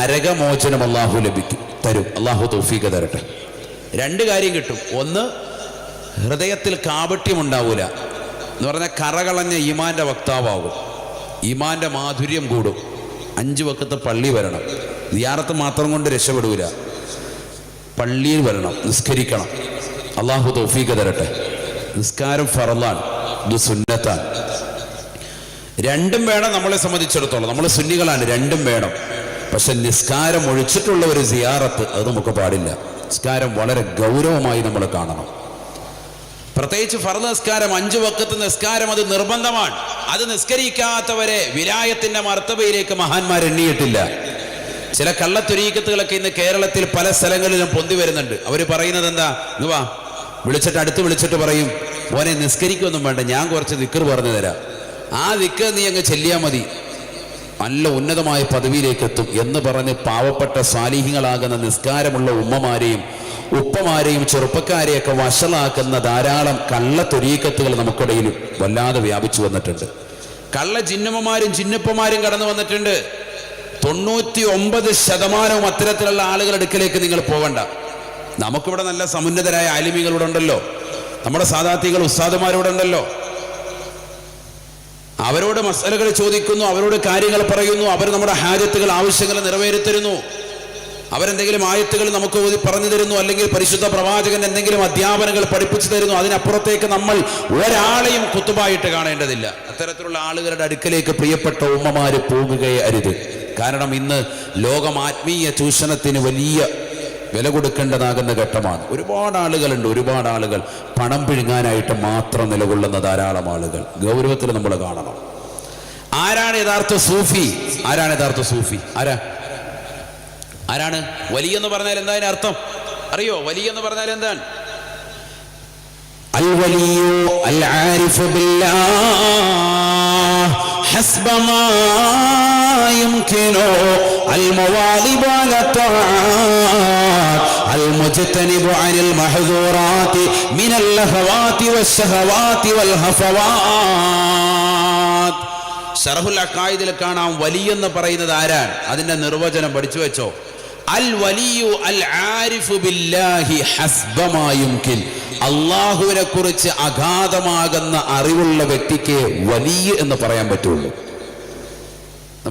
നരകമോചനം അള്ളാഹു ലഭിക്കും. തരും. അള്ളാഹു തൗഫീഖ തരട്ടെ. രണ്ട് കാര്യം കിട്ടും. ഒന്ന് ഹൃദയത്തിൽ കാപട്യം ഉണ്ടാവൂല. എന്ന് പറഞ്ഞാൽ കറകളഞ്ഞ ഈമാന്റെ വക്താവാകും. ഈമാന്റെ മാധുര്യം കൂടും. അഞ്ച് വക്കത്ത് പള്ളി വരണം. ദിയാറത്ത് മാത്രം കൊണ്ട് രക്ഷപ്പെടൂല. പള്ളിയിൽ വരണം. നിസ്കരിക്കണം. അള്ളാഹു തൗഫീഖ തരട്ടെ. നിസ്കാരം ഫറലാണ്. ഇത് സുന്നത്താണ്. രണ്ടും വേണം നമ്മളെ സംബന്ധിച്ചിടത്തോളം. നമ്മൾ സുന്നികളാണ്. രണ്ടും വേണം. പക്ഷെ നിസ്കാരം ഒഴിച്ചിട്ടുള്ള ഒരു സിയാറത്ത് അത് നമുക്ക് പാടില്ല. നിസ്കാരം വളരെ ഗൗരവമായി നമ്മൾ കാണണം. പ്രത്യേകിച്ച് ഫർദ് നിസ്കാരം അഞ്ചു വക്കത്ത് നിസ്കാരം അത് നിർബന്ധമാണ്. അത് നിസ്കരിക്കാത്തവരെ വിലായത്തിന്റെ മർത്തബയിലേക്ക് മഹാന്മാർ എണ്ണിയിട്ടില്ല. ചില കള്ളത്തൊരീക്കത്തുകളൊക്കെ ഇന്ന് കേരളത്തിൽ പല സ്ഥലങ്ങളിലും പൊന്തി വരുന്നുണ്ട്. അവർ പറയുന്നത് എന്താ? വാ വിളിച്ചിട്ട് അടുത്ത് വിളിച്ചിട്ട് പറയും. ഓനെ നിസ്കരിക്കൊന്നും വേണ്ട ഞാൻ കുറച്ച് ദിക്കർ പറഞ്ഞു തരാം. ആ ദിക്കർ നീ അങ്ങ് ചെല്ലിയാൽ മതി. നല്ല ഉന്നതമായ പദവിയിലേക്ക് എത്തും എന്ന് പറഞ്ഞ് പാവപ്പെട്ട സാലിഹ്യങ്ങളാകുന്ന നിസ്കാരമുള്ള ഉമ്മമാരെയും ഉപ്പമാരെയും ചെറുപ്പക്കാരെയൊക്കെ വഷളാക്കുന്ന ധാരാളം കള്ള തൊരീക്കത്തുകൾ നമുക്കിടയിൽ വല്ലാതെ വ്യാപിച്ചു വന്നിട്ടുണ്ട്. കള്ള ചിന്നമ്മമാരും ചിന്നപ്പമാരും കടന്നു വന്നിട്ടുണ്ട്. തൊണ്ണൂറ്റി ഒമ്പത് ശതമാനവും അത്തരത്തിലുള്ള ആളുകളുടെ അടുക്കലേക്ക് നിങ്ങൾ പോകണ്ട നമുക്കിവിടെ നല്ല സമുന്നതരായ ആലിമികളിവിടെ നമ്മുടെ സാധാർത്ഥികൾ ഉസ്താദുമാരിവിടെ ഉണ്ടല്ലോ അവരോട് മസലകൾ ചോദിക്കുന്നു അവരോട് കാര്യങ്ങൾ പറയുന്നു അവർ നമ്മുടെ ഹാജത്തുകൾ ആവശ്യങ്ങൾ നിറവേറ്റിരുന്നു അവരെന്തെങ്കിലും ആയത്തുകൾ നമുക്ക് ഓതി പറഞ്ഞു തരുന്നു അല്ലെങ്കിൽ പരിശുദ്ധ പ്രവാചകൻ എന്തെങ്കിലും അധ്യാപനങ്ങൾ പഠിപ്പിച്ചു തരുന്നു അതിനപ്പുറത്തേക്ക് നമ്മൾ ഒരാളെയും കുത്തുബായിട്ട് കാണേണ്ടതില്ല. അത്തരത്തിലുള്ള ആളുകളുടെ അടുക്കലേക്ക് പ്രിയപ്പെട്ട ഉമ്മമാര് പോകുകയെ അരുത് കാരണം ഇന്ന് ലോകം ആത്മീയ ചൂഷണത്തിന് വലിയ വില കൊടുക്കേണ്ടതാകുന്ന ഘട്ടമാണ്. ഒരുപാട് ആളുകളുണ്ട് ഒരുപാട് ആളുകൾ പണം പിഴുങ്ങാനായിട്ട് മാത്രം നിലകൊള്ളുന്ന ധാരാളം ആളുകൾ. ഗൗരവത്തിൽ നമ്മൾ കാണണം. ആരാണ് യഥാർത്ഥ സൂഫി? ആരാണ് യഥാർത്ഥ സൂഫി? ആരാ? ആരാണ്? വലിയ എന്ന് പറഞ്ഞാൽ എന്താ അതിന് അർത്ഥം? അറിയോ? വലിയ എന്ന് പറഞ്ഞാൽ എന്താണ്? അൽ വലിയോ അൽ ആരിഫ് ബില്ലാ حسب ما يمكن المواظب على الطاعات المجتنب عن المحظورات من اللهوات والشهوات والهفوات ഷറഹുൽ അക്കായിദിൽ കാണാം വലിയെന്ന് പറയുന്നത് ആരാണ് അതിന്റെ നിർവചനം പഠിച്ചു വെച്ചോ അൽ ആരിഫു ബില്ലാഹി അള്ളാഹുവിനെ കുറിച്ച് അഗാധമാകുന്ന അറിവുള്ള വ്യക്തിക്ക് വലിയ എന്ന് പറയാൻ പറ്റുള്ളൂ.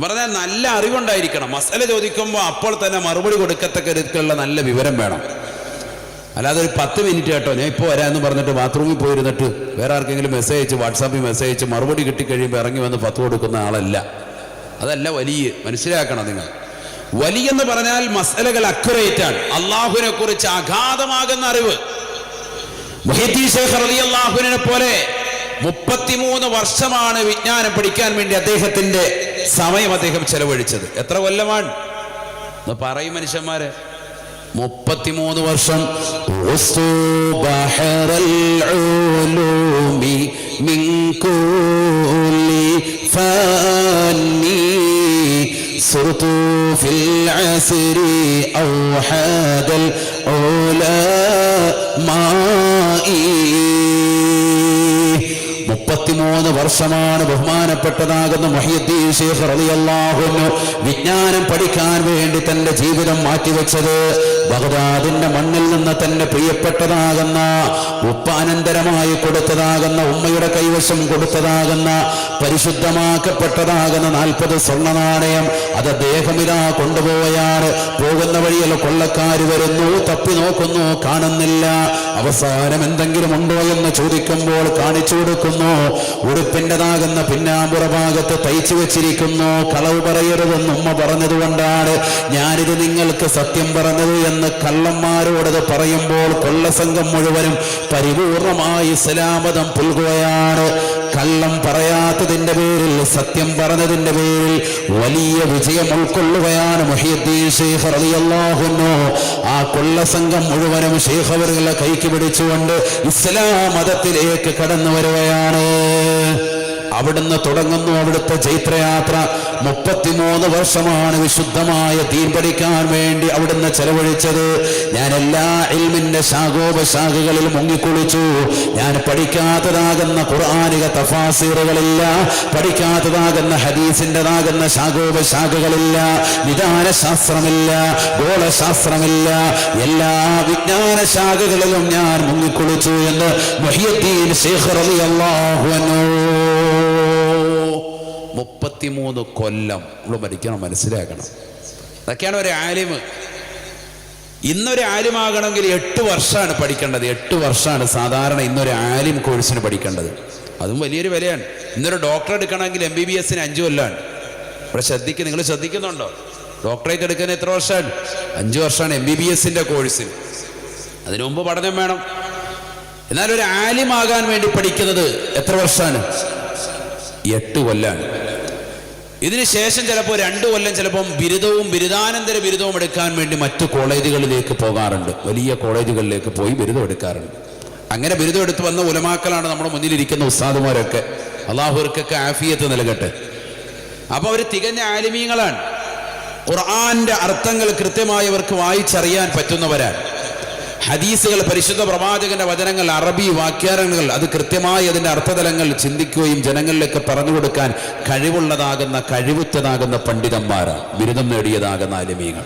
പറഞ്ഞാൽ നല്ല അറിവുണ്ടായിരിക്കണം. മസല ചോദിക്കുമ്പോൾ അപ്പോൾ തന്നെ മറുപടി കൊടുക്കത്തക്ക രീതിക്കുള്ള നല്ല വിവരം വേണം. അല്ലാതെ ഒരു പത്ത് മിനിറ്റ് കേട്ടോ ഞാൻ ഇപ്പോൾ വരാമെന്ന് പറഞ്ഞിട്ട് ബാത്റൂമിൽ പോയിരുന്നിട്ട് വേറെ ആർക്കെങ്കിലും മെസ്സേജ് അയച്ച് വാട്സാപ്പിൽ മെസ്സേജ് അയച്ച് മറുപടി കിട്ടിക്കഴിയുമ്പോൾ ഇറങ്ങി വന്ന് പത്ത് കൊടുക്കുന്ന ആളല്ല. അതല്ല വലിയ. മനസ്സിലാക്കണം നിങ്ങൾ. വലിയെന്ന് പറഞ്ഞാൽ മസലകൾ അക്യുറേറ്റ് ആണ് അള്ളാഹുവിനെ കുറിച്ച് അഗാധമാകുന്ന അറിവ് മുഹിദ്ദീൻ ശേഖർ റളിയല്ലാഹുവിനെ പോലെ മുപ്പത്തിമൂന്ന് വർഷമാണ് വിജ്ഞാനം പഠിക്കാൻ വേണ്ടി അദ്ദേഹത്തിന്റെ സമയം അദ്ദേഹം ചെലവഴിച്ചത് എത്ര കൊല്ലമാണ് ഒന്ന് പറയും മനുഷ്യന്മാര് മുപ്പത്തിമൂന്ന് വർഷം غصت بحر العلوم من كل فاني صرت في العسر أوحاد العلا مائي മുപ്പത്തിമൂന്ന് വർഷമാണ് ബഹുമാനപ്പെട്ടതാകുന്ന മഹിയുദ്ദീൻ ഷേഖ് റളിയല്ലാഹുന്നു വിജ്ഞാനം പഠിക്കാൻ വേണ്ടി തന്റെ ജീവിതം മാറ്റിവെച്ചത് ബഗ്ദാദിന്റെ മണ്ണിൽ നിന്ന് തന്നെ പ്രിയപ്പെട്ടതാകുന്ന ഉപ്പാനന്തരമായി കൊടുത്തതാകുന്ന ഉമ്മയുടെ കൈവശം കൊടുത്തതാകുന്ന പരിശുദ്ധമാക്കപ്പെട്ടതാകുന്ന നാൽപ്പത് സ്വർണ നാണയം അത് അദ്ദേഹമിതാ കൊണ്ടുപോയാറ് പോകുന്ന വഴിയിൽ കൊള്ളക്കാർ വരുന്നു തപ്പി നോക്കുന്നു കാണുന്നില്ല. അവസാനം എന്തെങ്കിലും ഉണ്ടോ എന്ന് ചോദിക്കുമ്പോൾ കാണിച്ചു കൊടുക്കുന്നു. ഉടുപ്പിന്റെതാകുന്ന പിന്നാമ്പുറ ഭാഗത്ത് തയ്ച്ചു വെച്ചിരിക്കുന്നു. കളവ് പറയരുതെന്ന് ഉമ്മ പറഞ്ഞതുകൊണ്ടാണ് ഞാനിത് നിങ്ങൾക്ക് സത്യം പറഞ്ഞത് എന്ന് കള്ളന്മാരോടത് പറയുമ്പോൾ കൊള്ളസംഘം മുഴുവനും പരിപൂർണമായി സലാമതം പുൽകുകയാണ്. കള്ളം പറയാത്തതിന്റെ പേരിൽ സത്യം പറഞ്ഞതിന്റെ പേരിൽ വലിയ വിജയം ഉൾക്കൊള്ളുകയാണ് മുഹിയുദ്ദീൻ ഷെയ്ഖ് റളിയല്ലാഹുന്നു ആ കൊള്ളസംഘം മുഴുവനും ഷെയ്ഖ് അവരുടെ കൈക്ക് പിടിച്ചുകൊണ്ട് ഇസ്ലാം മതത്തിലേക്ക് കടന്നു വരികയാണ്. അവിടുന്ന് തുടങ്ങുന്നു അവിടുത്തെ ചൈത്രയാത്ര മുപ്പത്തിമൂന്ന് വർഷമാണ് വിശുദ്ധമായ തീൻപടിക്കാൻ വേണ്ടി അവിടുന്ന് ചെലവഴിച്ചത്. ഞാൻ എല്ലാ ഇൽമിന്റെ ശാഖോപശാഖകളിൽ മുങ്ങിക്കുളിച്ചു. ഞാൻ പഠിക്കാത്തതാകുന്ന ഖുർആാനിക തഫാസീറുകളില്ല പഠിക്കാത്തതാകുന്ന ഹദീസിന്റെതാകുന്ന ശാഖോപശാഖകളില്ല നിദാന ശാസ്ത്രമില്ല ഗോളശാസ്ത്രമില്ല. എല്ലാ വിജ്ഞാന ശാഖകളിലും ഞാൻ മുങ്ങിക്കുളിച്ചു എന്ന് മൊഹിയദ്ദീൻ ശേഖർ അലി മുപ്പത്തിമൂന്ന് കൊല്ലം നമ്മൾ പഠിക്കണം മനസ്സിലാക്കണം. അതൊക്കെയാണ് ഒരു ആലിമ്. ഇന്നൊരു ആലിമാകണമെങ്കിൽ എട്ട് വർഷമാണ് പഠിക്കേണ്ടത്. എട്ട് വർഷമാണ് സാധാരണ ഇന്നൊരു ആലിം കോഴ്സിന് പഠിക്കേണ്ടത്. അതും വലിയൊരു വിലയാണ്. ഇന്നൊരു ഡോക്ടർ എടുക്കണമെങ്കിൽ എം ബി ബി എസിന് അഞ്ച് കൊല്ലമാണ് ഇവിടെ ശ്രദ്ധിക്കുക നിങ്ങൾ ശ്രദ്ധിക്കുന്നുണ്ടോ? ഡോക്ടറേറ്റ് എടുക്കുന്ന എത്ര വർഷമാണ്? അഞ്ച് വർഷമാണ് എം ബി ബി എസിന്റെ കോഴ്സിന് അതിനു മുമ്പ് പഠനം വേണം. എന്നാൽ ഒരു ആലിമാകാൻ വേണ്ടി പഠിക്കുന്നത് എത്ര വർഷമാണ്? എട്ട് കൊല്ലാണ്. ഇതിന് ശേഷം ചിലപ്പോൾ രണ്ട് കൊല്ലം ചിലപ്പം ബിരുദവും ബിരുദാനന്തര ബിരുദവും എടുക്കാൻ വേണ്ടി മറ്റു കോളേജുകളിലേക്ക് പോകാറുണ്ട്. വലിയ കോളേജുകളിലേക്ക് പോയി ബിരുദം എടുക്കാറുണ്ട്. അങ്ങനെ ബിരുദം എടുത്ത് വന്ന ഉലമാക്കളാണ് നമ്മുടെ മുന്നിലിരിക്കുന്ന ഉസ്താദുമാരൊക്കെ. അള്ളാഹുർക്കൊക്കെ ആഫിയത്ത് നൽകട്ടെ. അപ്പോൾ അവർ തികഞ്ഞ ആലിമീങ്ങളാണ്. ഖുർആാന്റെ അർത്ഥങ്ങൾ കൃത്യമായി അവർക്ക് വായിച്ചറിയാൻ പറ്റുന്നവരാണ്. ഹദീസുകൾ പരിശുദ്ധ പ്രവാചകന്റെ വചനങ്ങൾ അറബി വാക്യാരങ്ങൾ അത് കൃത്യമായി അതിന്റെ അർത്ഥതലങ്ങൾ ചിന്തിക്കുകയും ജനങ്ങളിലേക്ക് പറഞ്ഞു കൊടുക്കാൻ കഴിവുള്ളതാകുന്ന കഴിവുറ്റതാകുന്ന പണ്ഡിതന്മാർ ബിരുദം നേടിയതാകുന്ന അലിമീങ്ങൾ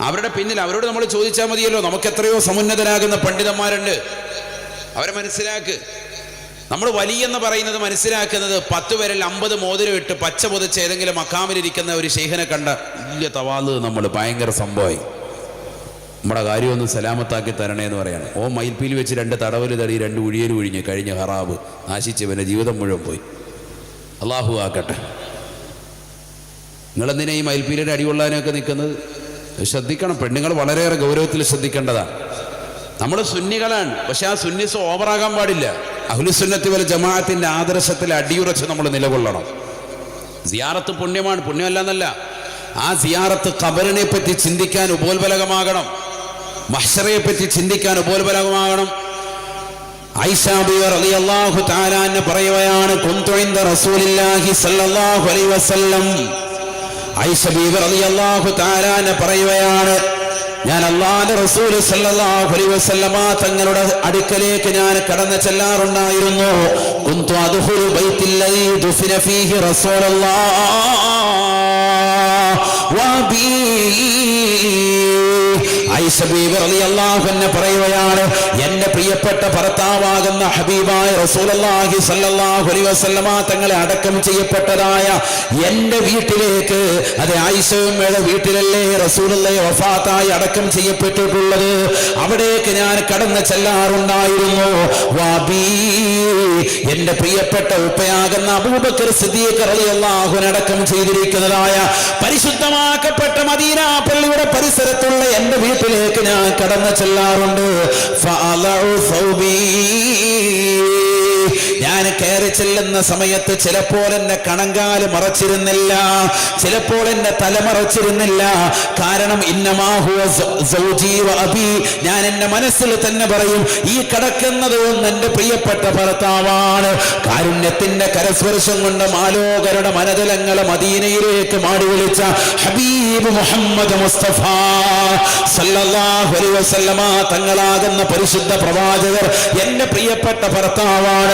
അവരുടെ പിന്നിൽ അവരോട് നമ്മൾ ചോദിച്ചാൽ മതിയല്ലോ നമുക്ക് എത്രയോ സമുന്നതരാകുന്ന പണ്ഡിതന്മാരുണ്ട്. അവരെ മനസ്സിലാക്ക്. നമ്മൾ വലിയെന്ന് പറയുന്നത് മനസ്സിലാക്കുന്നത് പത്ത് പേരിൽ അമ്പത് മോതിരം ഇട്ട് പച്ച പൊതിച്ച് ഏതെങ്കിലും മക്കാമിലിരിക്കുന്ന ഒരു ശേഖനെ കണ്ട വലിയ തവാൽ നമ്മൾ ഭയങ്കര സംഭവമായി. നമ്മുടെ കാര്യമൊന്ന് സലാമത്താക്കി തരണേ എന്ന് പറയാണ്. ഓ മയിൽപ്പീൽ വെച്ച് രണ്ട് തടവൽ തടി രണ്ട് ഉഴിയൽ ഒഴിഞ്ഞ് കഴിഞ്ഞ ഹറാബ് നാശിച്ചവന്റെ ജീവിതം മുഴുവൻ പോയി. അള്ളാഹു ആക്കട്ടെ. നിങ്ങളെന്തിനാ ഈ മയിൽപ്പീലിന്റെ അടികൊള്ളാനൊക്കെ നിൽക്കുന്നത്? ശ്രദ്ധിക്കണം. പെണ്ണുങ്ങൾ വളരെയേറെ ഗൗരവത്തിൽ ശ്രദ്ധിക്കേണ്ടതാണ്. നമ്മൾ സുന്നികളാണ്. പക്ഷെ ആ സുന്നിസ് ഓവറാകാൻ പാടില്ല. അഹുലുസുന്നത്തി വല ജമാഅത്തിന്റെ ആദർശത്തിൽ അടിയുറച്ച് നമ്മൾ നിലകൊള്ളണം. സിയാറത്ത് പുണ്യമാണ്. പുണ്യമല്ല എന്നല്ല. ആ സിയാറത്ത് ഖബറിനെ പറ്റി ചിന്തിക്കാൻ ഉപോത്ബലകമാകണം. മഹ്ഷറയെ പറ്റി ചിന്തിക്കാൻ അൻഹ പറയുകയാണ് സല്ലല്ലാഹു വസല്ലം. പറയുകയാണ് ഞാൻ അള്ളാഹുവിന്റെ റസൂൽ സല്ലല്ലാഹു അലൈഹി വസല്ലമ തങ്ങളുടെ അടുക്കലേക്ക് ഞാൻ കടന്നു ചെല്ലാറുണ്ടായിരുന്നു. കുന്തു ഫീഹി ഐഷ ബീബി റളിയല്ലാഹു അൻഹ പറയുകയാണ് എന്റെ പ്രിയപ്പെട്ട ഭർത്താവാകുന്ന ഹബീബായ റസൂലുള്ളാഹി സ്വല്ലല്ലാഹു അലൈഹി വസല്ലമ തങ്ങളെ അടക്കം ചെയ്യപ്പെട്ടതായ എന്റെ വീട്ടിലേക്ക് അത് ആയിഷയുടെ വീട്ടിലല്ലേ റസൂലല്ലേ വഫാത്തായി അടക്കം ചെയ്യപ്പെട്ടിട്ടുള്ളത്? അവിടേക്ക് ഞാൻ കടന്നു ചെല്ലാറുണ്ടായിരുന്നു. വാബീ എന്റെ പ്രിയപ്പെട്ട ഉപ്പയാകുന്ന അബൂബക്കർ സിദ്ദീഖ് അടക്കം ചെയ്തിരിക്കുന്നതായ പരിശുദ്ധമാക്കപ്പെട്ട മദീന പള്ളിയുടെ പരിസരത്തുള്ള എന്റെ വീട്ടിലേക്ക് ഞാൻ കടന്നു ചെല്ലാറുണ്ട്. ഞാൻ കയറി ചെല്ലുന്ന സമയത്ത് ചിലപ്പോൾ എന്റെ കണങ്കാൽ മറച്ചിരുന്നില്ല ചിലപ്പോൾ എന്റെ തല മറച്ചിരുന്നില്ല. കാരണം അബി ഞാൻ എന്റെ മനസ്സിൽ തന്നെ പറയും ഈ കിടക്കുന്നത് ഒന്ന് എന്റെ പ്രിയപ്പെട്ട ഭർത്താവാണ്. കാരുണ്യത്തിന്റെ കരസ്പർശം കൊണ്ട് മാലോകരുടെ മനതലങ്ങളെ മദീനയിലേക്ക് മാടി വിളിച്ച ഹബീബ് മുഹമ്മദ് മുസ്തഫ സല്ലല്ലാഹു അലൈഹി വസല്ലമ തങ്ങളാകുന്ന പരിശുദ്ധ പ്രവാചകർ എന്റെ പ്രിയപ്പെട്ട ഭർത്താവാണ്.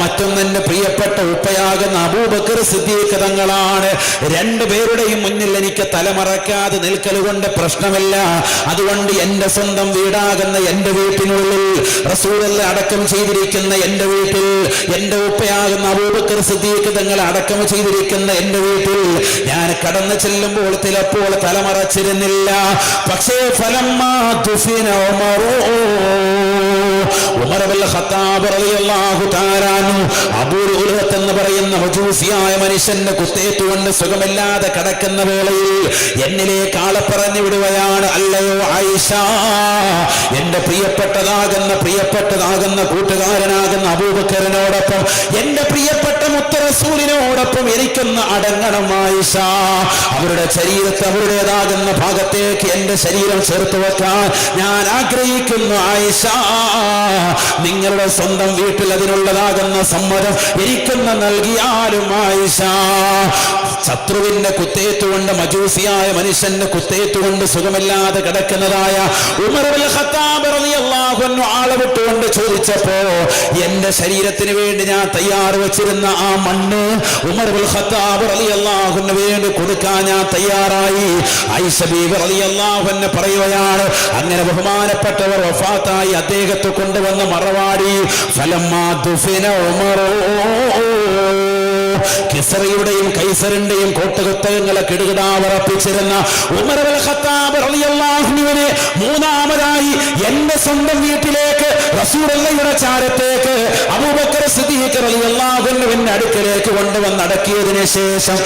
മറ്റൊന്ന് എന്റെ പ്രിയപ്പെട്ട ഉപ്പയാകുന്ന അബൂബക്കർ സിദ്ദീഖ് തങ്ങളാണ്. രണ്ടുപേരുടെയും മുന്നിൽ എനിക്ക് തലമറക്കാതെ നിൽക്കലുകൊണ്ട് പ്രശ്നമില്ല. അതുകൊണ്ട് എന്റെ സ്വന്തം വീടാകുന്ന എന്റെ വീട്ടിനുള്ളിൽ റസൂലിൽ അടക്കം ചെയ്തിരിക്കുന്ന എന്റെ വീട്ടിൽ എന്റെ ഉപ്പയാകുന്ന അബൂബക്കർ സിദ്ദീഖ് തങ്ങൾ അടക്കം ചെയ്തിരിക്കുന്ന എന്റെ വീട്ടിൽ ഞാൻ കടന്നു ചെല്ലുമ്പോൾ ചിലപ്പോൾ തലമറച്ചിരുന്നില്ല. പക്ഷേ ഫലം ഉമർ ഖത്താബ് എന്ന് പറയുന്ന മജൂസിയായ മനുഷ്യന്റെ കുത്തേറ്റുകൊണ്ട് സുഖമില്ലാതെ കിടക്കുന്ന വേളയിൽ എന്നിലേക്ക് ആളെ പറഞ്ഞു വിടുകയാണ് അല്ലയോ ആയിഷ എന്റെ പ്രിയപ്പെട്ടതാകുന്ന പ്രിയപ്പെട്ടതാകുന്ന കൂട്ടുകാരനാകുന്ന അബൂബക്കറിനോടൊപ്പം എന്റെ പ്രിയപ്പെട്ട മുത്തറസൂലിനോടൊപ്പം എനിക്കൊന്ന് അടങ്ങണം ആയിഷ. അവരുടെ ശരീരത്തെ അവരുടേതാകുന്ന ഭാഗത്തേക്ക് എന്റെ ശരീരം ചേർത്ത് വെക്കാൻ ഞാൻ ആഗ്രഹിക്കുന്നു ആയിഷ. നിങ്ങളുടെ സ്വന്തം വീട്ടിൽ അതിനുള്ളതാകുന്ന നൽകുന്ന സമ്മതം എനിക്കൊന്ന് നൽകിയാലും ആയിഷ. ശത്രുവിന്റെ കുത്തേറ്റുകൊണ്ട് മജൂസിയായ മനുഷ്യന്റെ കുത്തേറ്റുകൊണ്ട് സുഖമില്ലാതെ കിടക്കുന്നതായ ഉമർ ചോദിച്ചപ്പോ എന്റെ ശരീരത്തിന് വേണ്ടി ഞാൻ തയ്യാർ വെച്ചിരുന്ന ആ മണ്ണ് ഉമർ ഖത്താബ് അൻഹു വേണ്ടി കൊടുക്കാൻ ഞാൻ തയ്യാറായി. ആയിഷ ബീബി റളിയല്ലാഹു അൻഹ പറയുകയാണ് അങ്ങനെ ബഹുമാനപ്പെട്ടവർ വഫാത്തായി അദ്ദേഹത്തെ കൊണ്ടുവന്ന മറവാടി. ഫലം കിസറയുടെയും കൈസറിന്റെയും കോട്ടുകുത്തകങ്ങളെ കിടുകിടാവറപ്പിച്ചിരുന്ന ഉമർ അൽ ഖത്താബ് അൻഹുവിനെ മൂന്നാമതായി എന്റെ സ്വന്തം വീട്ടിലേക്ക് റസൂലുള്ളയുടെ ചാരത്തേക്ക് അബൂബക്കർ സിദ്ദീഖ് റളിയല്ലാഹുവിന്റെ അടുക്കലേക്ക് കൊണ്ടുവന്ന് അടക്കിയതിനു ശേഷം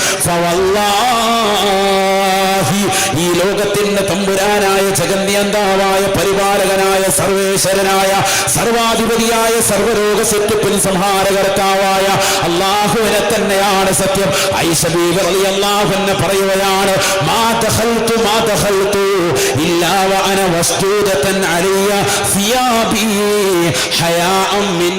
ഈ ലോകത്തിന്റെ തമ്പുരാനായ ജഗന്യന്താവായ പരിപാലകനായ സർവേശ്വരനായ സർവാധിപതിയായ സർവരോഗ സെറ്റപ്പിൻ സംഹാരകർത്താവായ അള്ളാഹുവിനെ തന്നെയാണ് സത്യം. ഐഷബീബ് റളിയല്ലാഹു അൻഹു പറയുകയാണ് മാ ദഹൽത്തു മാ ദഖൽതു ഇല്ലാ مسدودة علي ثيابي. حياء من മിൻ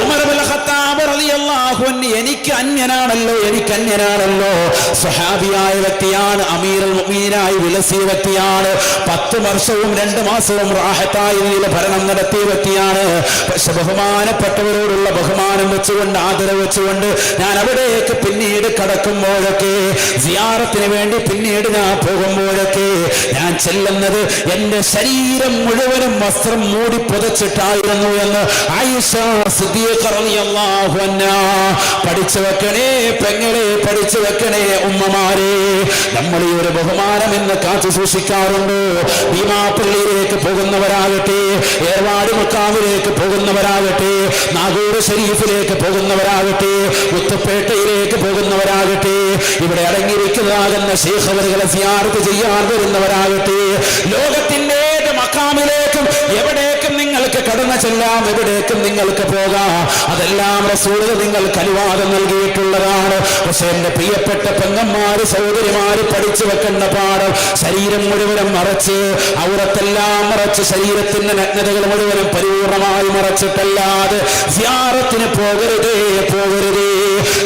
عمر بن الخطاب رضي الله عنه എനിക്ക് അന്യനാണല്ലോ എനിക്ക് അന്യനാണല്ലോ. സഹാബിയായ വ്യക്തിയാണ് അമീറുൽ മുഅ്മിനീനായി വിലസിയ വ്യക്തിയാണ്. പത്ത് വർഷവും രണ്ട് മാസവും റാഹത്തായി ഭരണം നടത്തിയ വ്യക്തിയാണ്. പക്ഷെ ബഹുമാനപ്പെട്ടവരോടുള്ള ബഹുമാനം വെച്ചുകൊണ്ട് ആദരവ് വെച്ചുകൊണ്ട് ഞാൻ അവിടേക്ക് പിന്നീട് കടക്കുമ്പോഴൊക്കെ സിയാറത്തിന് വേണ്ടി പിന്നീട് ഞാൻ പോകുമ്പോഴൊക്കെ ഞാൻ ചെല്ലുന്നത് എന്റെ ശരീരം മുഴുവനും വസ്ത്രം മൂടി പുതച്ചിട്ടായിരുന്നു എന്ന് പഠിച്ചു വെക്കണേ പെങ്ങളെ പഠിച്ചു വെക്കണേ ഉമ്മമാരെ നമ്മൾ ഒരു ബഹുമാനം എന്ന് കാത്തു സൂക്ഷിക്കാറുണ്ട്. ഭീമാപ്പള്ളിയിലേക്ക് പോകുന്നവരാകട്ടെ ഏർവാട് മുക്കാവിലേക്ക് പോകുന്നവരാകട്ടെ നാഗൂർ ഷരീഫിലേക്ക് പോകുന്നവരാകട്ടെ മുത്തപ്പേട്ടയിലേക്ക് പോകുന്നവരാകട്ടെ ഇവിടെ അടങ്ങിയിരിക്കുന്നതാകുന്ന ശേഖവറുകളെ സിയാർത്ത് ചെയ്യാൻ വരുന്നവരാകട്ടെ ലോകത്തിന്റെ മക്കാമിലേക്കും എവിടേക്കും നിങ്ങൾക്ക് കടന്നു ചെല്ലാം എവിടേക്കും നിങ്ങൾക്ക് പോകാം. അതെല്ലാം റസൂൽ നിങ്ങൾക്ക് അനുവാദം നൽകിയിട്ടുള്ളതാണ്. പക്ഷെ എന്റെ പ്രിയപ്പെട്ട പെങ്ങന്മാര് സഹോദരിമാര് പഠിച്ചു വെക്കേണ്ട പാഠം ശരീരം മുഴുവനും മറച്ച് ഔറത്തെല്ലാം മറച്ച് ശരീരത്തിന്റെ നഗ്നതകൾ മുഴുവനും പരിപൂർണമായി മറച്ചിട്ടല്ലാതെ സിയാറത്തിന് പോകരുതേ പോകരുതേ.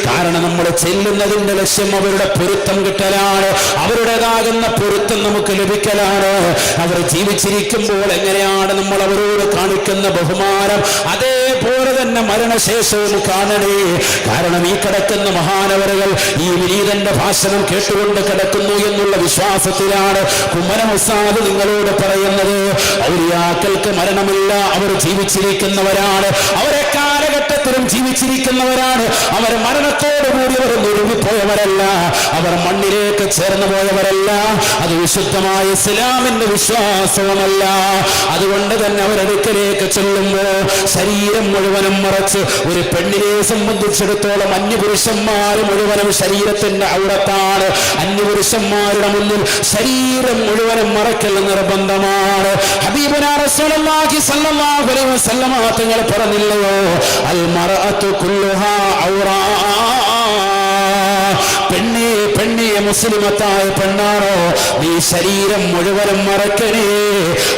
കാരണം നമ്മൾ ചെല്ലുന്നതിന്റെ ലക്ഷ്യം അവരുടെ പൊരുത്തം കിട്ടലാണ്. അവരുടേതാകുന്ന പൊരുത്തം നമുക്ക് ലഭിക്കലാണ്. അവർ ജീവിച്ചിരിക്കുമ്പോൾ എങ്ങനെയാണ് നമ്മൾ അവരോട് കാണിക്കുന്ന ബഹുമാനം? അതേപോലെ തന്നെ മരണശേഷവും കാണണേ. കാരണം ഈ കിടക്കുന്ന മഹാനവരകൾ ഈ വിനീതന്റെ ഭാഷണം കേട്ടുകൊണ്ട് കിടക്കുന്നു എന്നുള്ള വിശ്വാസത്തിലാണ് കുമ്മനം ഉസ്താദ് നിങ്ങളോട് പറയുന്നത്. ഔലിയാക്കൾക്ക് മരണമില്ല അവർ ജീവിച്ചിരിക്കുന്നവരാണ്. അവരെ കാലഘട്ടത്തിലും ജീവിച്ചിരിക്കുന്നവരാണ്. അവർ മരണത്തോടുകൂടി അവർ നുറുങ്ങിപ്പോയവരല്ല അവർ മണ്ണിലേക്ക് ചേർന്നു പോയവരല്ല. അത് വിശുദ്ധമായ ഇസ്ലാമിന്റെ വിശ്വാസവുമല്ല. അതുകൊണ്ട് തന്നെ അവരടുക്കലേക്ക് ചെല്ലുമ്പോൾ ശരീരം മുഴുവനും മറച്ച് ഒരു പെണ്ണിനെ സംബന്ധിച്ചിടത്തോളം അന്യപുരുഷന്മാർ മുഴുവനും ശരീരത്തിന്റെ ഔറത്താണ് അന്യപുരുഷന്മാരുടെ മുന്നിൽ ശരീരം മുഴുവനും മറക്കൽ നിർബന്ധമാണ്. തങ്ങൾ പറഞ്ഞില്ലയോ അൽ മറ ഔറാ. പെണ്ണേ പെണ്ണേ മുസ്ലിമത്തായ പെണ്ണാറോ നീ ശരീരം മുഴുവനും മറക്കണേ.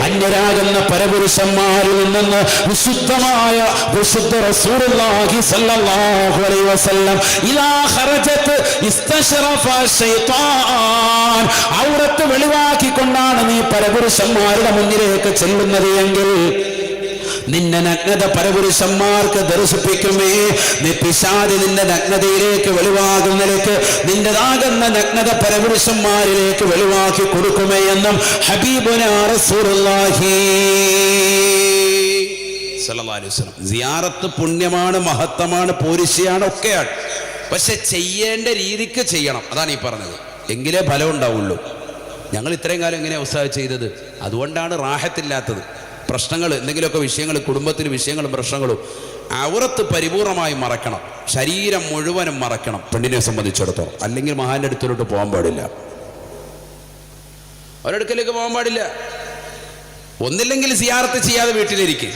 അന്യരാകുന്ന പരപുരുഷന്മാരിൽ നിന്ന് വിശുദ്ധമായ വിശുദ്ധ റസൂലുള്ളാഹി സല്ലല്ലാഹു അലൈഹി വസല്ലം ഇലാ ഖറജത്ത് ഇസ്തശറഫ ശൈത്താൻ. ഔറത്ത് വെളിവാക്കിക്കൊണ്ടാണ് നീ പരപുരുഷന്മാരുടെ മുന്നിലേക്ക് ചെല്ലുന്നത് എങ്കിൽ നിന്റെ നഗ്നത പരപുരുഷന്മാർക്ക് ദർശിപ്പിക്കുമേ. നീ പിശാതി നിന്റെ നഗ്നതയിലേക്ക് വെളിവാകുന്നതിലേക്ക് നിന്റെതാകുന്ന നഗ്നത പരപുരുഷന്മാരിലേക്ക് വെളിവാക്കി കൊടുക്കുമേ എന്നും ഹബീബുന. സിയാറത്ത് പുണ്യമാണ് മഹത്വമാണ് പോരിശയാണ് ഒക്കെയാണ്. പക്ഷെ ചെയ്യേണ്ട രീതിക്ക് ചെയ്യണം. അതാണ് ഈ പറഞ്ഞത്. എങ്കിലേ ഫലം ഉണ്ടാവുള്ളൂ. ഞങ്ങൾ ഇത്രയും കാലം എങ്ങനെയാണ് ഉത്സാഹം ചെയ്തത്? അതുകൊണ്ടാണ് റാഹത്തില്ലാത്തത് പ്രശ്നങ്ങൾ എന്തെങ്കിലുമൊക്കെ വിഷയങ്ങൾ കുടുംബത്തിൽ വിഷയങ്ങളും പ്രശ്നങ്ങളും ഔറത്ത് പരിപൂർണമായി മറക്കണം. ശരീരം മുഴുവനും മറക്കണം. പെണ്ണിനെ സംബന്ധിച്ചിടത്തോളം. അല്ലെങ്കിൽ മഹാന്റെ അടുത്തിലോട്ട് പോകാൻ പാടില്ല. അവരടുക്കലേക്ക് പോകാൻ പാടില്ല. ഒന്നില്ലെങ്കിൽ സിയാറത്ത് ചെയ്യാതെ വീട്ടിലിരിക്കും.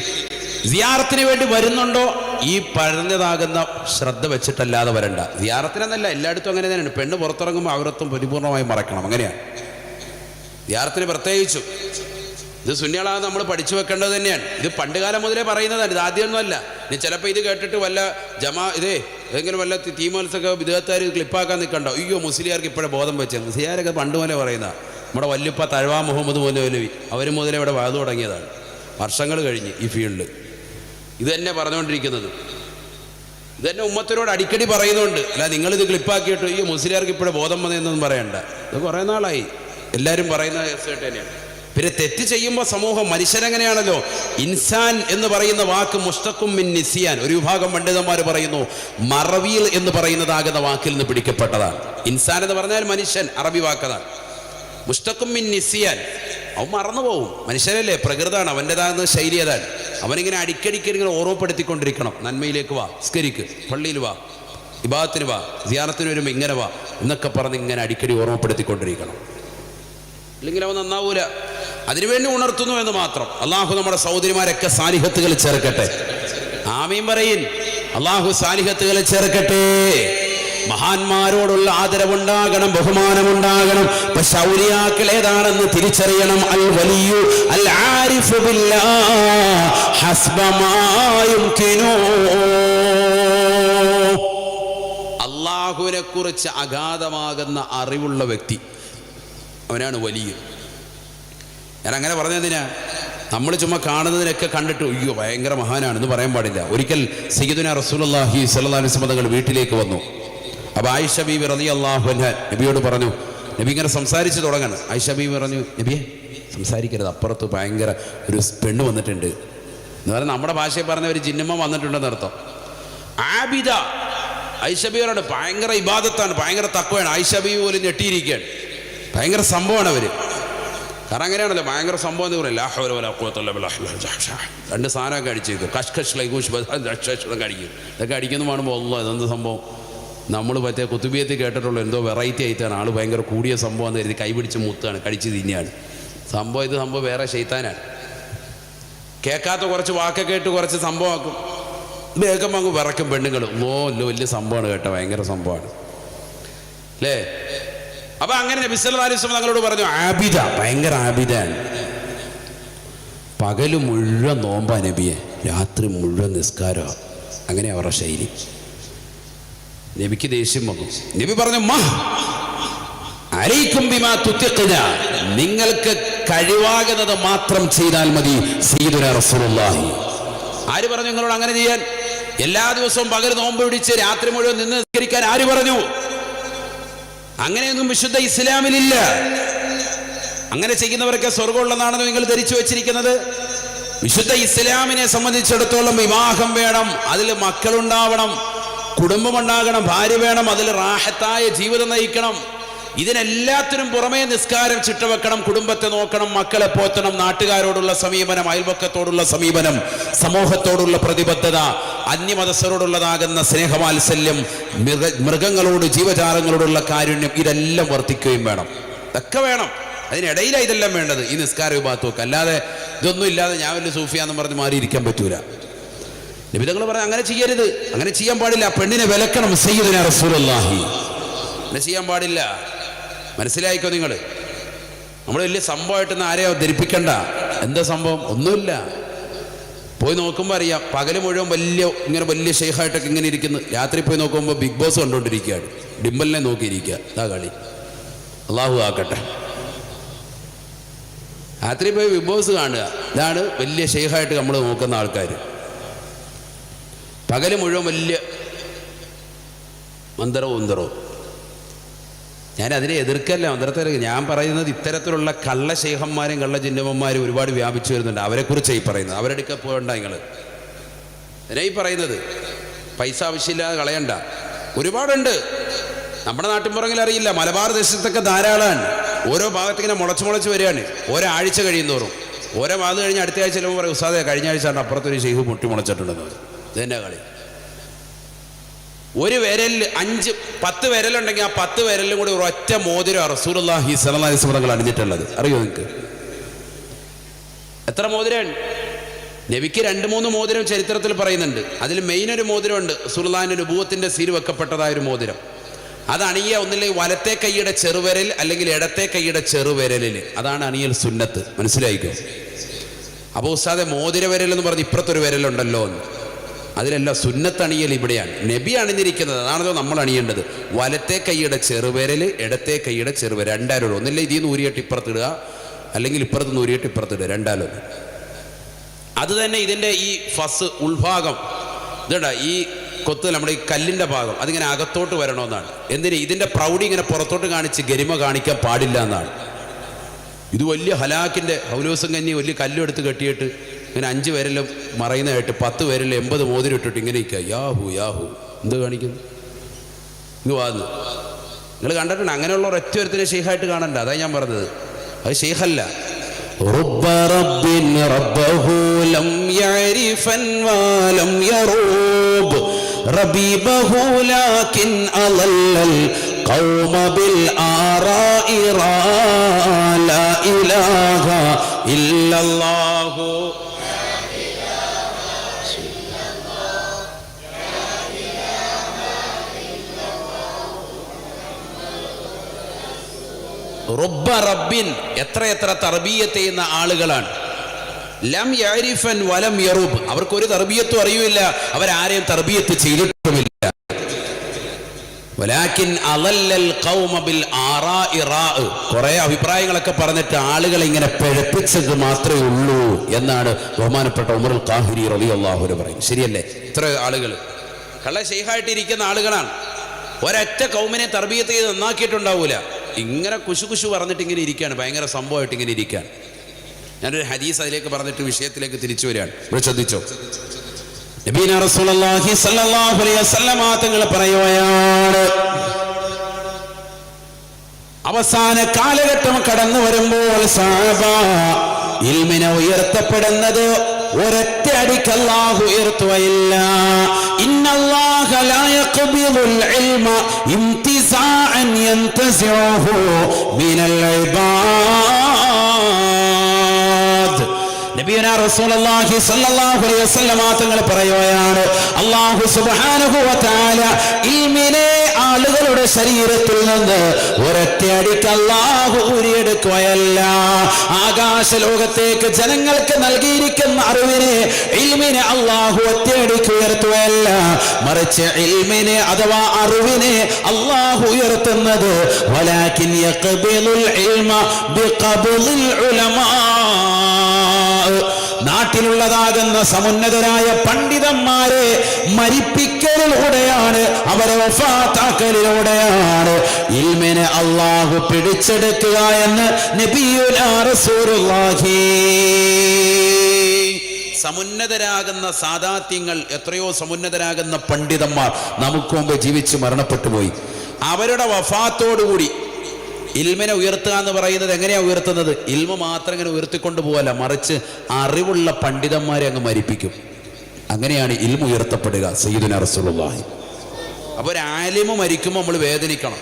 സിയാറത്തിന് വേണ്ടി വരുന്നുണ്ടോ? ഈ പഴഞ്ഞതാകുന്ന ശ്രദ്ധ വെച്ചിട്ടല്ലാതെ വരണ്ട. സിയാറത്തിനെന്നല്ല എല്ലായിടത്തും അങ്ങനെ തന്നെയാണ്. പെണ്ണ് പുറത്തിറങ്ങുമ്പോൾ അവരത്തും പരിപൂർണമായി മറക്കണം. അങ്ങനെയാണ് സിയാറത്തിന് പ്രത്യേകിച്ചു. ഇത് സുന്യാളാ നമ്മൾ പഠിച്ചു വെക്കേണ്ടത് തന്നെയാണ്. ഇത് പണ്ട് കാലം മുതലേ പറയുന്നതാണ്. ഇത് ആദ്യമൊന്നുമല്ല. ഇനി ചിലപ്പോൾ ഇത് കേട്ടിട്ട് വല്ല ജമാ ഇതേ ഏതെങ്കിലും വല്ല തീമോത്സവ വിദേഹത്താർ ക്ലിപ്പാക്കാൻ നിൽക്കണ്ടോ? അയ്യോ മുസ്ലിയാർക്ക് ഇപ്പോഴേ ബോധം വെച്ചത് മുസ്ലിയാരൊക്കെ പണ്ട് മുതലേ പറയുന്ന നമ്മുടെ വല്ലുപ്പ തഴവാ മുഹമ്മദ് മൗലവി അവർ മുതലേ ഇവിടെ വാതു തുടങ്ങിയതാണ്. വർഷങ്ങൾ കഴിഞ്ഞ് ഈ ഫീൽഡ് ഇത് തന്നെ പറഞ്ഞുകൊണ്ടിരിക്കുന്നത്. ഇത് തന്നെ ഉമ്മത്തിനോട് അടിക്കടി പറയുന്നുണ്ട്. അല്ല നിങ്ങളിത് ക്ലിപ്പാക്കിയിട്ട് ഈ മുസ്ലിയാർക്ക് ഇപ്പോഴേ ബോധം വന്നതെന്നൊന്നും പറയണ്ട. ഇത് കുറേ നാളായി. എല്ലാവരും പറയുന്ന കേസായിട്ട് തന്നെയാണ്. പിന്നെ തെറ്റ് ചെയ്യുമ്പോൾ സമൂഹം മനുഷ്യരെങ്ങനെയാണല്ലോ. ഇൻസാൻ എന്ന് പറയുന്ന വാക്ക് മുസ്തഖും മിൻ നിസിയാൻ. ഒരു വിഭാഗം പണ്ഡിതന്മാർ പറയുന്നു മറവിയിൽ എന്ന് പറയുന്നതാകുന്ന വാക്കിൽ നിന്ന് പിടിക്കപ്പെട്ടതാണ്. ഇൻസാൻ എന്ന് പറഞ്ഞാൽ മനുഷ്യൻ അറബി വാക്കതാണ്. മുസ്തഖും മിൻ നിസിയാൻ. അവൻ മറന്നു പോകും മനുഷ്യരല്ലേ പ്രകൃതാണ് അവന്റെതാകുന്ന ശൈലി അതാണ്. അവനിങ്ങനെ അടിക്കടിക്ക് ഇങ്ങനെ ഓർമ്മപ്പെടുത്തിക്കൊണ്ടിരിക്കണം. നന്മയിലേക്ക് വാ സ്കരിക്ക് പള്ളിയിൽ വാ ഇബാത്തിന് വാ ധ്യാനത്തിന് വരുമ്പോൾ ഇങ്ങനെ വാ എന്നൊക്കെ പറഞ്ഞ് ഇങ്ങനെ അടിക്കടി ഓർമ്മപ്പെടുത്തിക്കൊണ്ടിരിക്കണം. ഇല്ലെങ്കിൽ അവൻ നന്നാവൂല. അതിനുവേണ്ടി ഉണർത്തുന്നു എന്ന് മാത്രം. അള്ളാഹു നമ്മുടെ സഹോദരിമാരൊക്കെ സാലിഹത്തുകൾ ചേർക്കട്ടെ. ആമീൻ പറയിൻ അള്ളാഹു സാലിഹത്തുകൾ ചേർക്കട്ടെ. മഹാന്മാരോടുള്ള ആദരവുണ്ടാകണം ബഹുമാനമുണ്ടാകണം. പക്ഷെ ഔലിയാക്കൾ ഏതാണെന്ന് തിരിച്ചറിയണം? അൽ വലിയു അൽ ആരിഫു ഹസ്ബമായും അള്ളാഹുവിനെ കുറിച്ച് അഗാധമാകുന്ന അറിവുള്ള വ്യക്തി അവനാണ് വലിയ. ഞാൻ അങ്ങനെ പറഞ്ഞതിനാ നമ്മൾ ചുമ്മാ കാണുന്നതിനൊക്കെ കണ്ടിട്ട് അയ്യോ ഭയങ്കര മഹാനാണെന്ന് പറയാൻ പാടില്ല. ഒരിക്കൽ സയ്യിദുന അലൈഹി വസല്ലം തങ്ങൾ വീട്ടിലേക്ക് വന്നു. അപ്പോൾ ആയിഷ ബീബി റളിയല്ലാഹു അൻഹ നബിയോട് പറഞ്ഞു നബി ഇങ്ങനെ സംസാരിച്ച് തുടങ്ങണം. ആയിഷ ബീബി പറഞ്ഞു നബിയെ സംസാരിക്കരുത്. അപ്പുറത്ത് ഭയങ്കര ഒരു പെണ്ണ് വന്നിട്ടുണ്ട്. എന്ന് പറഞ്ഞാൽ നമ്മുടെ ഭാഷയിൽ പറഞ്ഞ ഒരു ജിന്നമ്മ വന്നിട്ടുണ്ടെന്ന് അർത്ഥം. ആബിദ ഐഷബിയോട് ഭയങ്കര ഇബാദത്താണ് ഭയങ്കര തക്കവാണ് ഐഷബി പോലും ഞെട്ടിയിരിക്കുകയാണ്. ഭയങ്കര സംഭവമാണ് അവർ കാരണം അങ്ങനെയാണല്ലോ ഭയങ്കര സംഭവം എന്ന് പറയും ലാഹോല വല ഖുവത്തല്ല ബില്ലാ ഹില്ല ഷാ. രണ്ട് സാധനമൊക്കെ അടിച്ചേക്കും. കഷ് കഷ് ലൈകൂഷ് ഒക്കെ അടിക്കും. ഇതൊക്കെ അടിക്കുന്നു കാണുമ്പോൾ അല്ല ഇതെന്ത് സംഭവം? നമ്മൾ പറ്റിയ കുത്തുബിയത്തിൽ കേട്ടിട്ടുള്ള എന്തോ വെറൈറ്റി ആയിട്ടാണ്. ആൾ ഭയങ്കര കൂടിയ സംഭവം എന്ന് കരുതി കൈപിടിച്ച് മുത്താണ്. കടിച്ച് തിന്നെയാണ് സംഭവം ഇത് സംഭവം വേറെ ശൈത്താനാണ്. കേൾക്കാത്ത കുറച്ച് വാക്കൊക്കെ കേട്ട് കുറച്ച് സംഭവമാക്കും. വേഗം അങ്ങ് വിറക്കും പെണ്ണുങ്ങൾ ഓ ഇല്ല വലിയ സംഭവമാണ് കേട്ടോ. ഭയങ്കര സംഭവമാണ്. അല്ലേ? അപ്പൊ അങ്ങനെ നബി സല്ലല്ലാഹു അലൈഹി വസല്ലം തങ്ങളോട് പറഞ്ഞു ആബിദ ഭയങ്കര ആബിദാണ്. പകൽ മുഴുവൻ നോമ്പാ നബിയെ രാത്രി മുഴുവൻ നിസ്കാരോ അങ്ങനെ അവരുടെ ശൈലി. നബിക്ക് ദേഷ്യം വന്നു. നബി പറഞ്ഞു മഹ് നിങ്ങൾക്ക് കഴിവാകുന്നത് മാത്രം ചെയ്താൽ മതി റസൂലുള്ളാഹി. ആര് പറഞ്ഞു നിങ്ങളോട് അങ്ങനെ ചെയ്യാൻ? എല്ലാ ദിവസവും പകൽ നോമ്പ് പിടിച്ച് രാത്രി മുഴുവൻ നിന്ന് നിസ്കരിക്കാൻ ആര് പറഞ്ഞു? അങ്ങനെയൊന്നും വിശുദ്ധ ഇസ്ലാമിലില്ല. അങ്ങനെ ചെയ്യുന്നവരൊക്കെ സ്വർഗമുള്ളതാണെന്ന് നിങ്ങൾ ധരിച്ചു വെച്ചിരിക്കുന്നത്? വിശുദ്ധ ഇസ്ലാമിനെ സംബന്ധിച്ചിടത്തോളം വിവാഹം വേണം അതിൽ മക്കളുണ്ടാവണം കുടുംബമുണ്ടാകണം ഭാര്യ വേണം അതിൽ റാഹത്തായ ജീവിതം നയിക്കണം. ഇതിനെല്ലാത്തിനും പുറമേ നിസ്കാരം ചിട്ടവെക്കണം കുടുംബത്തെ നോക്കണം മക്കളെ പോറ്റണം നാട്ടുകാരോടുള്ള സമീപനം അയൽവക്കത്തോടുള്ള സമീപനം സമൂഹത്തോടുള്ള പ്രതിബദ്ധത അന്യമതസ്ഥരോടുള്ളതാകുന്ന സ്നേഹവാത്സല്യം മൃഗ മൃഗങ്ങളോട് ജീവജാലങ്ങളോടുള്ള കാരുണ്യം ഇതെല്ലാം വർദ്ധിക്കുകയും വേണം. ഇതൊക്കെ വേണം. അതിനിടയിലാണ് ഇതെല്ലാം വേണ്ടത്. ഈ നിസ്കാര വിഭാഗത്തൊക്കെ. അല്ലാതെ ഇതൊന്നും ഇല്ലാതെ ഞാൻ വലിയ സൂഫിയാന്ന് പറഞ്ഞ് മാറിയിരിക്കാൻ പറ്റൂല. നിബിതങ്ങൾ പറഞ്ഞ അങ്ങനെ ചെയ്യരുത്. അങ്ങനെ ചെയ്യാൻ പാടില്ല. പെണ്ണിനെ വിലക്കണം. സയ്യിദിനെ റസൂലുള്ളാഹി. അങ്ങനെ ചെയ്യാൻ പാടില്ല. മനസ്സിലായിക്കോ നിങ്ങൾ നമ്മൾ വലിയ സംഭവമായിട്ടൊന്നും ആരെയോ ധരിപ്പിക്കണ്ട എന്താ സംഭവം? ഒന്നുമില്ല. പോയി നോക്കുമ്പോൾ അറിയാം. പകൽ മുഴുവൻ വലിയ ഇങ്ങനെ വലിയ ഷെയ്ഖായിട്ടൊക്കെ ഇങ്ങനെ ഇരിക്കുന്നു. രാത്രി പോയി നോക്കുമ്പോൾ ബിഗ് ബോസ് കണ്ടുകൊണ്ടിരിക്കുകയാണ്. ഡിംബലിനെ നോക്കിയിരിക്കുക. ഇതാ കളി. അള്ളാഹു ആക്കട്ടെ. രാത്രി പോയി ബിഗ് ബോസ് കാണുക. ഇതാണ് വലിയ ഷെയ്ഖായിട്ട് നമ്മൾ നോക്കുന്ന ആൾക്കാർ പകൽ മുഴുവൻ വലിയ മന്ത്രവും ഉന്തറവും ഞാൻ അതിനെ എതിർക്കല്ല. മന്ത്രത്തെ ഞാൻ പറയുന്നത് ഇത്തരത്തിലുള്ള കള്ള ശേഖന്മാരും ഒരുപാട് വ്യാപിച്ചു വരുന്നുണ്ട്. അവരെക്കുറിച്ച് ഈ പറയുന്നത്. അവരെടുക്ക പോകണ്ട നിങ്ങൾ ഇതിനാ ഈ പറയുന്നത്? പൈസ ആവശ്യമില്ലാതെ കളയണ്ട. ഒരുപാടുണ്ട്. നമ്മുടെ നാട്ടിൻപുറങ്ങളിൽ അറിയില്ല. മലബാർ ദേശത്തൊക്കെ ധാരാളമാണ് ഓരോ ഭാഗത്തിങ്ങനെ മുളച്ച് മുളച്ച് വരികയാണ്. ഓരോ ആഴ്ച കഴിയുന്തോറും ഓരോ മാസം കഴിഞ്ഞ് അടുത്ത ആഴ്ച ചിലപ്പോൾ പറയും ഉസാദെ കഴിഞ്ഞ ആഴ്ച അപ്പുറത്തൊരു ഷെയ്ഖ് മുട്ടി മുളച്ചിട്ടുണ്ടെന്ന് പറയും ഇതെന്നെ കളി? ഒരു വിരലിൽ അഞ്ച് പത്ത് വിരലുണ്ടെങ്കിൽ ആ പത്ത് വിരലിലും കൂടി ഒരു ഒറ്റ മോതിരം റസൂലുള്ളാഹി സ്വല്ലല്ലാഹി അലൈഹി വസല്ലം തങ്ങൾ അണിഞ്ഞിട്ടുള്ളത്. അറിയോ നിങ്ങൾക്ക് എത്ര മോതിരം? നബിക്ക് രണ്ട് മൂന്ന് മോതിരം ചരിത്രത്തിൽ പറയുന്നുണ്ട്. അതിൽ മെയിൻ ഒരു മോതിരമുണ്ട്. സുൽത്താന്റെ രൂപത്തിന്റെ സീൽ വെക്കപ്പെട്ടതായ ഒരു മോതിരം. അത് അണിയ ഒന്നില്ലെങ്കിൽ വലത്തെ കൈയുടെ ചെറുവിരൽ അല്ലെങ്കിൽ ഇടത്തെ കൈയുടെ ചെറുവിരലിൽ. അതാണ് അണിയൽ സുന്നത്ത്. മനസ്സിലായിക്കോ? അപ്പോൾ ഉസ്താദെ മോതിര വിരൽ എന്ന് പറഞ്ഞ് ഇപ്പുറത്തൊരു വിരലുണ്ടല്ലോ എന്ന്. അതിലല്ല സുന്നത്തണിയൽ ഇവിടെയാണ്. നബി അണിഞ്ഞിരിക്കുന്നത് അതാണല്ലോ നമ്മൾ അണിയേണ്ടത്. വലത്തെ കൈയുടെ ചെറുവിരൽ ഇടത്തെ കൈയുടെ ചെറുവിരൽ രണ്ടാലോട് ഒന്നില്ല ഇതിൽ നിന്ന് ഊരിയിട്ട് ഇപ്പുറത്തിടുക? അല്ലെങ്കിൽ ഇപ്പുറത്ത് നിന്ന് ഊരിയിട്ട് ഇപ്പുറത്തിടുക രണ്ടാലോട് അത് തന്നെ ഇതിന്റെ ഈ ഫസ് ഉൾഭാഗം. ഇതുണ്ട? ഈ കൊത്ത് നമ്മുടെ ഈ കല്ലിന്റെ ഭാഗം. അതിങ്ങനെ അകത്തോട്ട് വരണമെന്നാണ്. എന്തിന്? ഇതിന്റെ പ്രൗഢി ഇങ്ങനെ പുറത്തോട്ട് കാണിച്ച് ഗരിമ കാണിക്കാൻ പാടില്ല എന്നാണ്. ഇത് വലിയ ഹലാക്കിന്റെ ഹൗലോസം കഞ്ഞി വലിയ കല്ലെടുത്ത് കെട്ടിയിട്ട് ഇങ്ങനെ അഞ്ച് പേരെല്ലാം മറയുന്നതായിട്ട് പത്ത് പേരെല്ലാം എൺപത് മോതിരം ഇട്ടിട്ട് ഇങ്ങനെ ഇരിക്കുക യാഹു യാഹു എന്ത് കാണിക്കുന്നു ഇങ്ങ് വാന്ന് നിങ്ങൾ കണ്ടിട്ടുണ്ട് അങ്ങനെയുള്ള ഒരൊറ്റ ഒരുത്തിനെ ഷെയ്ഖായിട്ട് കാണണ്ട അതാ ഞാൻ പറഞ്ഞത് അത് ഷെയ്ഖല്ല رب رب ربه لم يعرفا ولم يروب ربيبه لكن أضل القوم بالآراء را لا إله إلا الله റുബ്ബ റബ്ബിൻ എത്ര എത്ര തർബീയത്ത് ചെയ്യുന്ന ആളുകളാണ്. ലം യാരിഫൻ വലം യറൂബ്. അവർക്കൊരു തർബീയത്തും അറിയില്ല അവരാരെയും തർബീയത്ത് ചെയ്തിട്ടുമില്ല. അലല്ലൽ ഖൗമ ബിൽ. കുറെ അഭിപ്രായങ്ങളൊക്കെ പറഞ്ഞിട്ട് ആളുകളെ ഇങ്ങനെ പിഴപ്പിച്ചത് മാത്രമേ ഉള്ളൂ എന്നാണ് ബഹുമാനപ്പെട്ട ഉമറുൽ കാഹിരി റബി അള്ളാഹുര് പറയും ശരിയല്ലേ? ഇത്ര ആളുകൾ. കള്ള ഷെയ്ഖായിട്ടിരിക്കുന്ന ആളുകളാണ്. ഒരറ്റ കൗമിനെ തർബീയത്ത് ചെയ്ത് നന്നാക്കിയിട്ടുണ്ടാവൂല. ഇങ്ങനെ കുശു കുശു പറഞ്ഞിട്ട് ഇങ്ങനെ ഇരിക്കുകയാണ്. ഭയങ്കര സംഭവമായിട്ട് ഇങ്ങനെ ഇരിക്കുകയാണ്. ഞാനൊരു ഹദീസ് അതിലേക്ക് പറഞ്ഞിട്ട് വിഷയത്തിലേക്ക് തിരിച്ചു വരികയാണ്. ശ്രദ്ധിച്ചോ? റസൂലുള്ളാഹി സ്വല്ലല്ലാഹു അലൈഹി വസല്ലമ തങ്ങൾ പറയുകയാണ്. അവസാന കാലഘട്ടം കടന്നു വരുമ്പോൾ സാബ ഉയർത്തപ്പെടുന്നത് ഒരൊറ്റ അടിക്ക് അല്ലാഹു ഉയർത്തുകയില്ല. ഇന്നല്ലാഹ ലാ ഇൽമ ഇംതിസാഅൻ യന്തസിഉഹു മിനൽ ഇബാദ്. നബിയന റസൂലുള്ളാഹി സ്വല്ലല്ലാഹു അലൈഹി വസല്ലമ തങ്ങൾ പറയുകയാണ് അല്ലാഹു സുബ്ഹാനഹു വ തആല ഇൽമിനെ ആളുകളുടെ ശരീരത്തിൽ നിന്ന് ഒരൊറ്റയടിക്ക് ഊരിയെടുക്കുകയല്ല. ആകാശ ലോകത്തേക്ക് ജനങ്ങൾക്ക് നൽകിയിരിക്കുന്ന അറിവിനെ ഇൽമിനെ അള്ളാഹു ഒറ്റയടിക്ക് ഉയർത്തുകയല്ല. മറിച്ച് ഇൽമിനെ അഥവാ അറിവിനെ അള്ളാഹു ഉയർത്തുന്നത്. വലാക്കിൻ ഇൽമ ബിഖബ്ലിൽ ഉലമാ. നാട്ടിലുള്ളതാകുന്ന സമുന്നതരായ പണ്ഡിതന്മാരെ മരിപ്പിക്കലിലൂടെയാണ് അവരെ വഫാത്താക്കലിലൂടെയാണ്. ഇൽമിനെ അള്ളാഹു പിടിച്ചെടുക്കുക എന്ന് നബിയുനാ റസൂലുള്ളാഹി. സമുന്നതരാകുന്ന സാദാത്യങ്ങൾ എത്രയോ സമുന്നതരാകുന്ന പണ്ഡിതന്മാർ നമുക്ക് മുമ്പ് ജീവിച്ച് മരണപ്പെട്ടു പോയി. അവരുടെ വഫാത്തോടുകൂടി ഇൽമിനെ ഉയർത്തുക എന്ന് പറയുന്നത് എങ്ങനെയാണ് ഉയർത്തുന്നത്? ഇൽമ മാത്രം ഇങ്ങനെ ഉയർത്തിക്കൊണ്ട് പോകല്ല മറിച്ച് അറിവുള്ള പണ്ഡിതന്മാരെ അങ്ങ് മരിപ്പിക്കും. അങ്ങനെയാണ് ഇൽമ ഉയർത്തപ്പെടുക സയ്യിദുന റസൂലുള്ളാഹി. അപ്പോൾ ഒരു ആലിമ മരിക്കുമ്പോൾ നമ്മൾ വേദനിക്കണം.